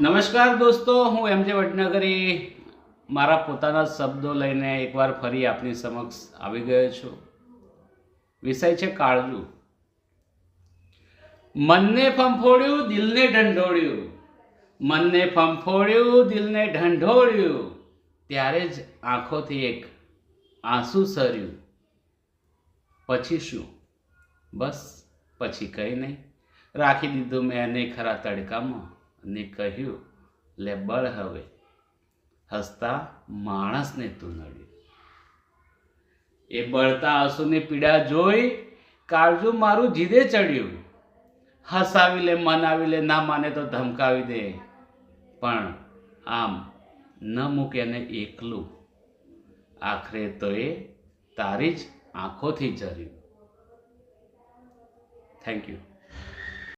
નમસ્કાર દોસ્તો, હું એમ જે વડનગરી. મારા પોતાના શબ્દો લઈને એકવાર ફરી આપની સમક્ષ આવી ગયો છું. વિષય છે કાળજું. મનને ફંફોડ્યું, દિલને ઢંઢોળ્યું. મનને ફંફોડ્યું, દિલને ઢંઢોળ્યું. ત્યારે જ આંખોથી એક આંસુ સર્યું. પછી શું? બસ, પછી કંઈ નહીં. રાખી દીધું મેં એને ખરા તડકામાં. અને કહ્યું, લે બળ હવે. હસતા માણસને તું નડ્યું એ બળતા આંસુની પીડા જોઈ કાળજું મારું જીદે ચડ્યું. હસાવી લે, મનાવી લે, ના માને તો ધમકાવી દે. પણ આમ ન મૂકે ને એકલું. આખરે તો એ તારી જ આંખોથી જર્યું થેન્ક યુ